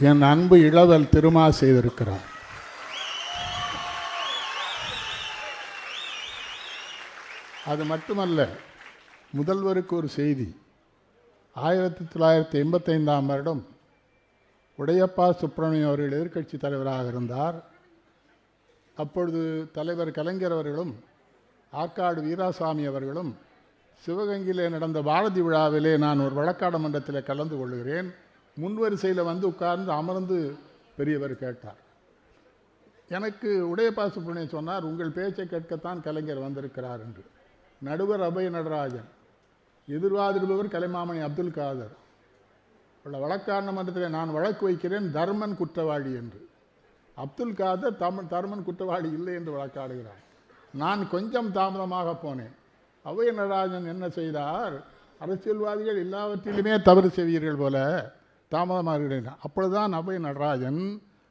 என் அன்பு இளவல் திருமா செய்திருக்கிறார். அது மட்டுமல்ல முதல்வருக்கு ஒரு செய்தி. ஆயிரத்தி தொள்ளாயிரத்தி எண்பத்தைந்தாம் வருடம் உடையப்பா சுப்பிரமணியம் அவர்கள் எதிர்க்கட்சி தலைவராக இருந்தார். அப்பொழுது தலைவர் கலைஞர் அவர்களும் ஆற்காடு வீராசாமி அவர்களும் சிவகங்கையிலே நடந்த பாரதி விழாவிலே நான் ஒரு வழக்காடு மன்றத்தில் கலந்து கொள்கிறேன். முன்வரிசையில் வந்து உட்கார்ந்து அமர்ந்து பெரியவர் கேட்டார். எனக்கு உடையப்பா சுப்பிரமணியன் சொன்னார் உங்கள் பேச்சை கேட்கத்தான் கலைஞர் வந்திருக்கிறார் என்று. நடுவர் அபய நடராஜன் எதிர்வாதிடுபவர் கலைமாமணி அப்துல் காதர். உள்ள வழக்காரண மன்றத்தில் நான் வழக்கு வைக்கிறேன் தர்மன் குற்றவாளி என்று. அப்துல் காதர் தமன் தர்மன் குற்றவாளி இல்லை என்று வழக்காடுகிறார். நான் கொஞ்சம் தாமதமாக போனேன். அபய நடராஜன் என்ன செய்தார் அரசியல்வாதிகள் எல்லாவற்றிலுமே தவறு செய்வீர்கள் போல தாமதமாக அப்பொழுதுதான் அபய நடராஜன்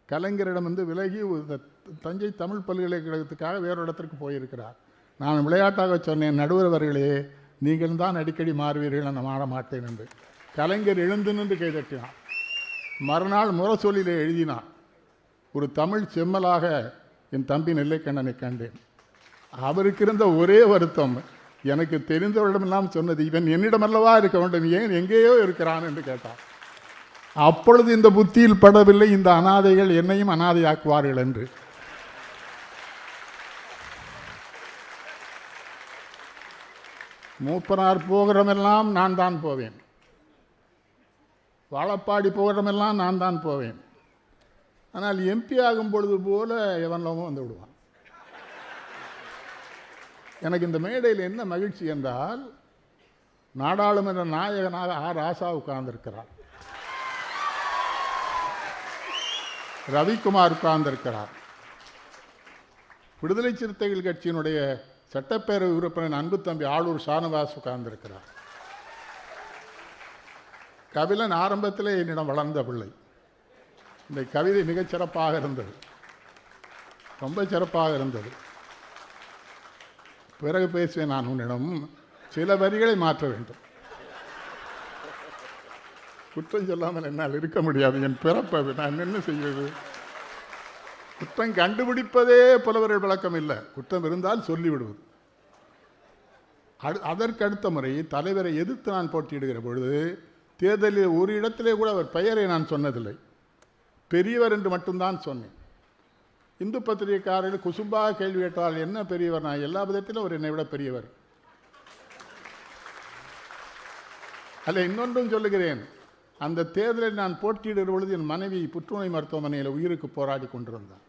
கலைஞரிடமிருந்து விலகி ஒரு தஞ்சை தமிழ் பல்கலைக்கழகத்துக்காக வேறு இடத்திற்கு போயிருக்கிறார். நான் விளையாட்டாக சொன்னேன் நடுவரவர்களே நீங்கள் தான் அடிக்கடி மாறுவீர்கள் நான் மாற மாட்டேன் என்று. கலைஞர் எழுந்து நின்று கைதட்டினார் மறுநாள் முரசொலியில் எழுதினார் ஒரு தமிழ் செம்மலாக என் தம்பி நெல்லைக்கண்ணனை கண்டேன். அவருக்கு இருந்த ஒரே வருத்தம் எனக்கு தெரிந்தவரிடமெல்லாம் சொன்னது இவன் என்னிடமல்லவா இருக்க வேண்டும் ஏன் எங்கேயோ இருக்கிறான் என்று கேட்டான் அப்பொழுது இந்த புத்தியில் படவில்லை இந்த அனாதைகள் என்னையும் அனாதையாக்குவார்கள் என்று. மூப்பனார் போகிறமெல்லாம் நான் தான் போவேன். வாழப்பாடி போகிறமெல்லாம் நான் தான் போவேன். ஆனால் எம்பி ஆகும் பொழுது போல எவனவும் வந்து விடுவான். எனக்கு இந்த மேடையில் என்ன மகிழ்ச்சி என்றால் நாடாளுமன்ற நாயகனாக ஆர் ஆசா உட்கார்ந்திருக்கிறார். ரவிக்குமார் உட்கார்ந்திருக்கிறார் விடுதலை சிறுத்தைகள் கட்சியினுடைய சட்டப்பேரவை உறுப்பினர் அன்பு தம்பி ஆளூர் ஷானவாஸ் உட்கார்ந்திருக்கிறார். கபிலன் ஆரம்பத்தில் என்னிடம் வளர்ந்த பிள்ளை. இந்த கவிதை மிகச் சிறப்பாக இருந்தது. ரொம்ப சிறப்பாக இருந்தது. பிறகு பேசுவேன் நான் உன்னிடம். சில வரிகளை மாற்ற வேண்டும். குற்றம் சொல்லாமல் என்னால் இருக்க முடியாது. என் பிறப்பது நான் என்ன செய்வது? குற்றம் கண்டுபிடிப்பதே புலவர்கள் வழக்கம் இல்லை. குற்றம் இருந்தால் சொல்லிவிடுவது. அடு அதற்கு அடுத்த முறை தலைவரை எதிர்த்து நான் போட்டியிடுகிற பொழுது தேர்தலில் ஒரு இடத்திலே கூட அவர் பெயரை நான் சொன்னதில்லை. பெரியவர் என்று மட்டும்தான் சொன்னேன். இந்து பத்திரிகைக்காரர்கள் குசும்பாக கேள்வி கேட்டால் என்ன பெரியவர்? நான் எல்லா விதத்திலும் அவர் என்னை விட பெரியவர். அல்ல இன்னொன்றும் சொல்லுகிறேன். அந்த தேர்தலில் நான் போட்டியிடுகிற பொழுது என் மனைவி புற்றுநோய் மருத்துவமனையில் உயிருக்கு போராடி கொண்டிருந்தார்.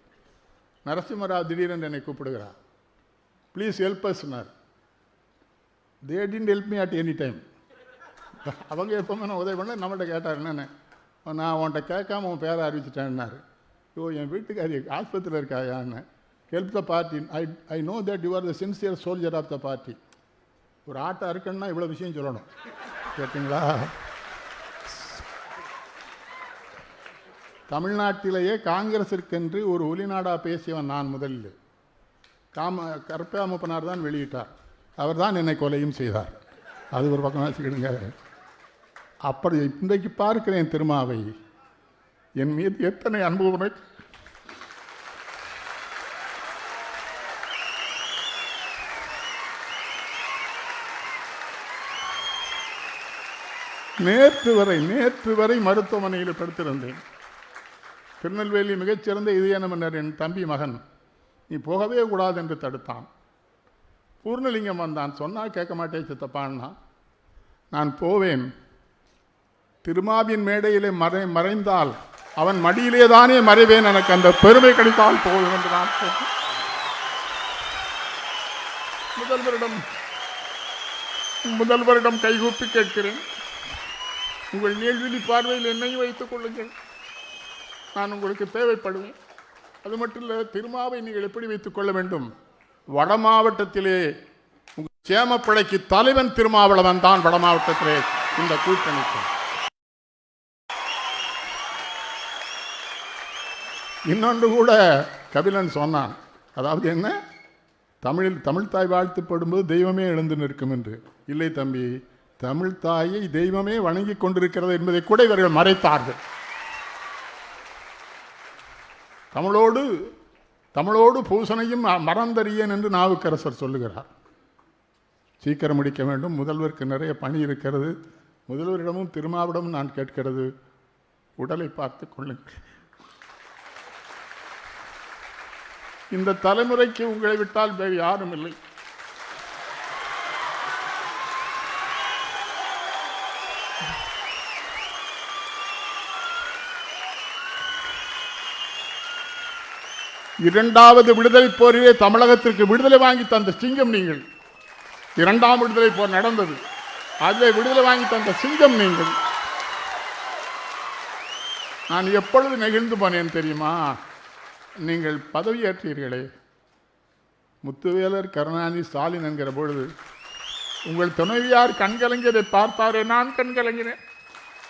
நரசிம்மராவ் திடீரென்று என்னை கூப்பிடுகிறார். ப்ளீஸ் ஹெல்ப் அஸ்னார் தே டின் help me at any time அவங்க எப்பவுமே நான் உதவி பண்ண நம்மகிட்ட கேட்டார் என்னென்ன நான் உன்கிட்ட கேட்காம உன் பேரை அறிவிச்சிட்டேன்னாரு ஓ என் வீட்டுக்காரி ஆஸ்பத்திரியில் இருக்காயான்னு help the party I I know that you are the sincere soldier of the party ஒரு ஆட்டம் இருக்குன்னா இவ்வளோ விஷயம் சொல்லணும். கேட்டிங்களா? தமிழ்நாட்டிலேயே காங்கிரஸிற்கென்று ஒரு ஒலிநாடா பேசியவன் நான் முதலில். காம கருப்பாமப்பனார் தான் வெளியிட்டார். அவர் தான் என்னை கொலையும் செய்தார். அது ஒரு பக்கம் வச்சுக்கிடுங்க. அப்படி இன்றைக்கு பார்க்கிறேன் திருமாவை. என் மீது எத்தனை அன்பு உனக்கு நேற்று வரை நேற்று வரை மருத்துவமனையில் படுத்திருந்தேன். திருநெல்வேலி மிகச்சிறந்த இதயன மன்னர் என் தம்பி மகன். நீ போகவே கூடாது என்று தடுத்தான். பூர்ணலிங்கம் வந்தான். சொன்னால் கேட்க மாட்டேன் சித்தப்பான்னா. நான் போவேன். திருமாவின் மேடையிலே மறை மறைந்தால் அவன் மடியிலே தானே மறைவேன் எனக்கு அந்த பெருமை கிடைத்தால் போதும் என்று நான் முதல்வரிடம் முதல்வரிடம் கைகூப்பி கேட்கிறேன். உங்கள் நீழ்விழி பார்வையில் என்னையும் வைத்துக் கொள்ளுங்கள். நான் உங்களுக்கு தேவைப்படும். அது மட்டும் இல்லை திருமாவை நீங்கள் எப்படி வைத்துக் கொள்ள வேண்டும்? வட மாவட்டத்திலே உங்கள் சேமப்பிழைக்கு தலைவன் திருமாவளவன் தான் வட மாவட்டத்திலே இந்த கூட்டணிக்கு இன்னொன்று கூட கபிலன் சொன்னான். அதாவது என்ன? தமிழில் தமிழ் தாய் வாழ்த்துப்படும்போது தெய்வமே எழுந்து நிற்கும் என்று. இல்லை தம்பி தமிழ் தாயை தெய்வமே வணங்கி கொண்டிருக்கிறது என்பதை கூட இவர்கள் மறைத்தார்கள். தமிழோடு தமிழோடு பூசணையும் மறந்தறியேன் என்று நாவுக்கரசர் சொல்லுகிறார். சீக்கிரம் முடிக்க வேண்டும். முதல்வருக்கு நிறைய பணி இருக்கிறது. முதல்வரிடமும் திருமாவிடமும் நான் கேட்கிறது. உடலை பார்த்து கொள்ளுங்கள். இந்த தலைமுறைக்கு உங்களை விட்டால் வேறு யாரும் இல்லை. இரண்டாவது விடுதலை போரிலே தமிழகத்திற்கு விடுதலை வாங்கி தந்த சிங்கம் நீங்கள். இரண்டாம் விடுதலை போர் நடந்தது. அதில் விடுதலை வாங்கி தந்த சிங்கம் நீங்கள். நான் எப்பொழுது நெகிழ்ந்து போனேன் தெரியுமா? நீங்கள் பதவியேற்றீர்களே. முத்துவேலர் கருணாநிதி ஸ்டாலின் என்கிற பொழுது உங்கள் துணைவியார் கண்கலங்கியதை பார்த்தாரே நான் கண்கலங்கினேன்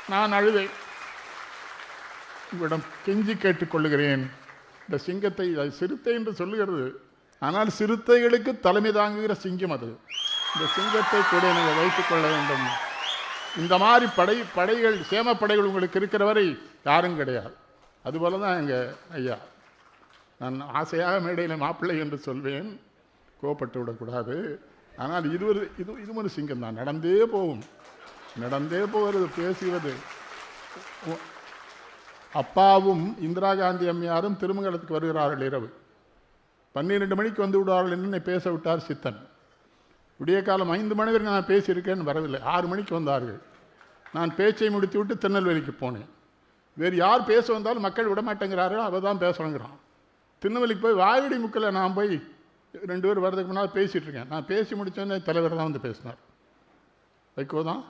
நான் அழுதேன். உங்களிடம் கெஞ்சி கேட்டுக்கொள்கிறேன். இந்த சிங்கத்தை சிறுத்தை என்று சொல்லுகிறது. ஆனால் சிறுத்தைகளுக்கு தலைமை தாங்குகிற சிங்கம் அது. இந்த சிங்கத்தை கூட நீங்கள் வைத்துக் கொள்ள வேண்டும். இந்த மாதிரி படை படைகள் சேமப்படைகள் படைகள் உங்களுக்கு இருக்கிற வரை யாரும் கிடையாது. அதுபோல தான் எங்கள் ஐயா. நான் ஆசையாக மேடையில் மாப்பிள்ளை என்று சொல்வேன். கோபப்பட்டு விடக்கூடாது. ஆனால் இருவர் இது இது ஒரு சிங்கம் தான். நடந்தே போகும். நடந்தே போகிறது பேசுவது அப்பாவும் இந்திரா காந்தி அம்மையாரும் திருமங்கலத்துக்கு வருகிறார்கள் இரவு. பன்னிரெண்டு மணிக்கு வந்து விடுவார்கள் என்று பேச விட்டார் சித்தன். விடிய காலம் ஐந்து மணி வரைக்கும் நான் பேசியிருக்கேன்னு வரவில்லை. ஆறு மணிக்கு வந்தார்கள். நான் பேச்சை முடித்து விட்டு திருநெல்வேலிக்கு போனேன். வேறு யார் பேச வந்தாலும் மக்கள் விடமாட்டேங்கிறார்கள். அவள் தான் பேசணுங்கிறான். திருநெல்வேலிக்கு போய் வாயடி முக்கில் நான் போய் ரெண்டு பேர் வர்றதுக்கு முன்னால் பேசிகிட்டு இருக்கேன் நான் பேசி முடித்தோன்னே தலைவர் தான் வந்து பேசினார். வைகோ தான்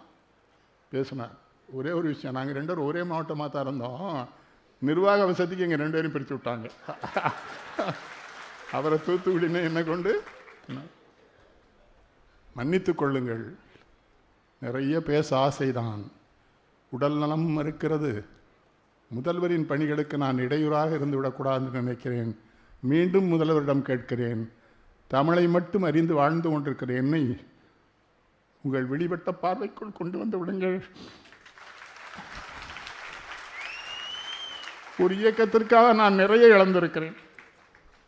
பேசினார். ஒரே ஒரு விஷயம். நாங்கள் ரெண்டு பேரும் ஒரே மாவட்டமாக தான் இருந்தோம். நிர்வாக வசதிக்கு எங்கள் ரெண்டு பேரும் பிரித்து விட்டாங்க. அவரை தூத்துக்குடினே என்ன கொண்டு? மன்னித்து கொள்ளுங்கள். நிறைய பேச ஆசைதான். உடல் நலம் இருக்கிறது முதல்வரின் பணிகளுக்கு நான் இடையூறாக இருந்து விடக்கூடாதுன்னு நினைக்கிறேன். மீண்டும் முதல்வரிடம் கேட்கிறேன். தமிழை மட்டும் அறிந்து வாழ்ந்து கொண்டிருக்கிற என்னை உங்கள் வெளிப்பட்ட பார்வைக்குள் கொண்டு வந்து விடுங்கள். ஒரு இயக்கத்திற்காக நான் நிறைய இழந்திருக்கிறேன்.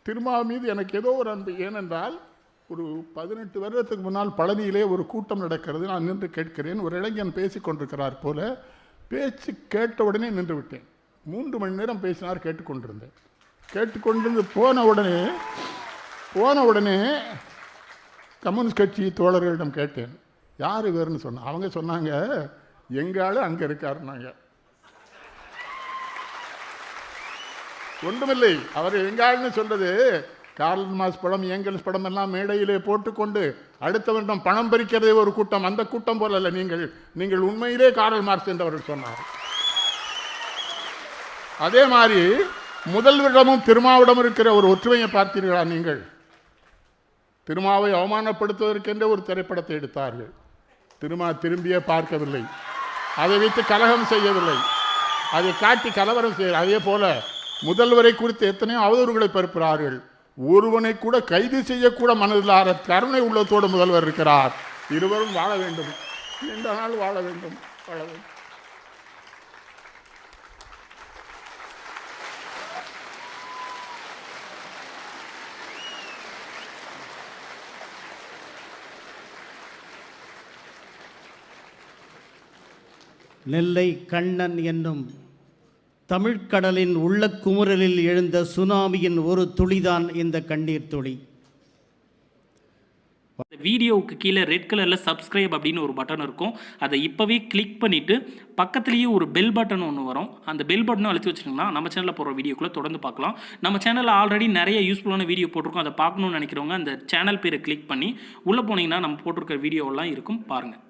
திருமாவு மீது எனக்கு ஏதோ ஒரு அன்பு. ஏனென்றால் ஒரு பதினெட்டு வருடத்துக்கு முன்னால் பழனியிலே ஒரு கூட்டம் நடக்கிறது. நான் நின்று கேட்கிறேன். ஒரு இளைஞன் பேசிக் கொண்டிருக்கிறார் போல பேச்சு கேட்ட உடனே நின்று விட்டேன். மூன்று மணி நேரம் பேசினார் கேட்டுக்கொண்டிருந்தேன் கேட்டுக்கொண்டிருந்து போன உடனே போன உடனே கம்யூனிஸ்ட் கட்சி தோழர்களிடம் கேட்டேன். யார் இவர்னு சொன்னேன் அவங்க சொன்னாங்க எங்க அங்கே இருக்காருன்னாங்க. ஒன்றுமில்லை. அவர் எங்காள்னு சொல்றது கார்ல் மாஸ் படம் ஏங்கல்ஸ் படம் எல்லாம் மேடையிலே போட்டுக்கொண்டு அடுத்த வருடம் பணம் பறிக்கிறதே ஒரு கூட்டம். அந்த கூட்டம் போல அல்ல நீங்கள் நீங்கள் உண்மையிலே காரல் மார்க்ஸ் என்றவர் சொன்னார். அதே மாதிரி முதல்வரிடமும் திருமாவிடம் இருக்கிற ஒரு ஒற்றுமையை பார்த்தீர்களா நீங்கள்? திருமாவை அவமானப்படுத்துவதற்கென்றே ஒரு திரைப்படத்தை எடுத்தார்கள். திருமா திரும்பியே பார்க்கவில்லை. அதை வைத்து கலகம் செய்யவில்லை. அதை காட்டி கலவரம் செய்ய அதே போல முதல்வரை குறித்து எத்தனையோ அவதூறுகளை பரப்புகிறார்கள். ஒருவனை கூட கைது செய்யக்கூட மனதில்லாத கருணை உள்ளத்தோடு முதல்வர் இருக்கிறார். இருவரும் வாழ வேண்டும். நீண்ட நாள் வாழ வேண்டும். வாழ வேண்டும். நெல்லை கண்ணன் என்னும் தமிழ்க்கடலின் உள்ளக்குமுறலில் எழுந்த சுனாமியின் ஒரு துளிதான் இந்த கண்ணீர் துளி. வீடியோவுக்கு கீழே ரெட் கலரில் சப்ஸ்கிரைப் அப்படின்னு ஒரு பட்டன் இருக்கும். அதை இப்போவே கிளிக் பண்ணிவிட்டு பக்கத்துலேயே ஒரு பெல் பட்டன் ஒன்று வரும். அந்த பெல் பட்டனும் அழுத்தி வச்சிட்டிங்கன்னா நம்ம சேனலில் போகிற வீடியோக்குள்ளே தொடர்ந்து பார்க்கலாம். நம்ம சேனலில் ஆல்ரெடி நிறைய யூஸ்ஃபுல்லான வீடியோ போட்டிருக்கோம். அதை பார்க்கணும்னு நினைக்கிறவங்க அந்த சேனல் பேரை கிளிக் பண்ணி உள்ளே போனீங்கன்னா நம்ம போட்டிருக்கிற வீடியோவெல்லாம் இருக்கும். பாருங்கள்